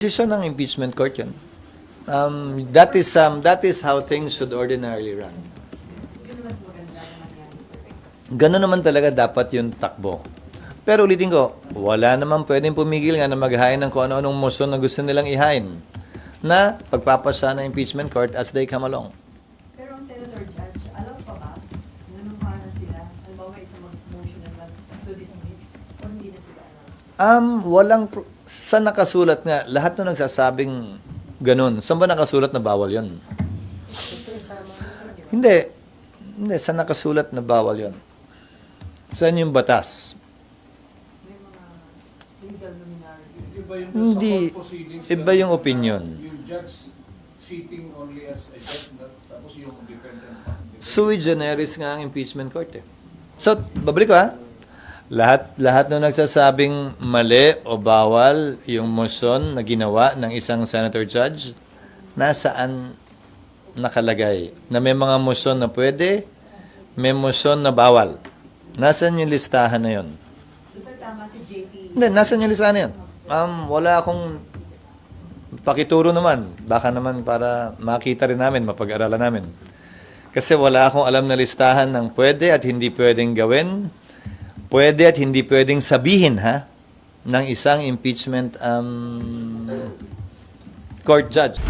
Decision ng impeachment court yun. Um, that is um, that is how things should ordinarily run. Ganun naman talaga dapat yung takbo. Pero ulitin ko, wala naman pwedeng pumigil nga na maghain ng kung ano-anong motion na gusto nilang ihain na pagpapasa ng impeachment court as they come along. Pero ang Senator Judge, alam pa ba, na sila, halimbawa isang mag-motion naman to dismiss, o hindi na sila alam? Um, walang, pro- sa nakasulat nga, lahat nung nagsasabing ganun, saan ba nakasulat na bawal yon? Hindi. Hindi, sa nakasulat na bawal yon? Saan yung batas? Hindi. Iba yung opinion. Yung judge sitting only as a judge, na, tapos yung defendant. Sui generis nga ang impeachment court eh. So, babalik ko ha. Lahat, lahat nung nagsasabing mali o bawal yung motion na ginawa ng isang senator judge, nasaan nakalagay? Na may mga motion na pwede, may motion na bawal. Nasaan yung listahan na yun? So sir, tama si JP. Hindi, nasaan yung listahan na yun? Um, wala akong pakituro naman. Baka naman para makita rin namin, mapag-aralan namin. Kasi wala akong alam na listahan ng pwede at hindi pwedeng gawin, pwede at hindi pwedeng sabihin, ha? ng isang impeachment um, court judge.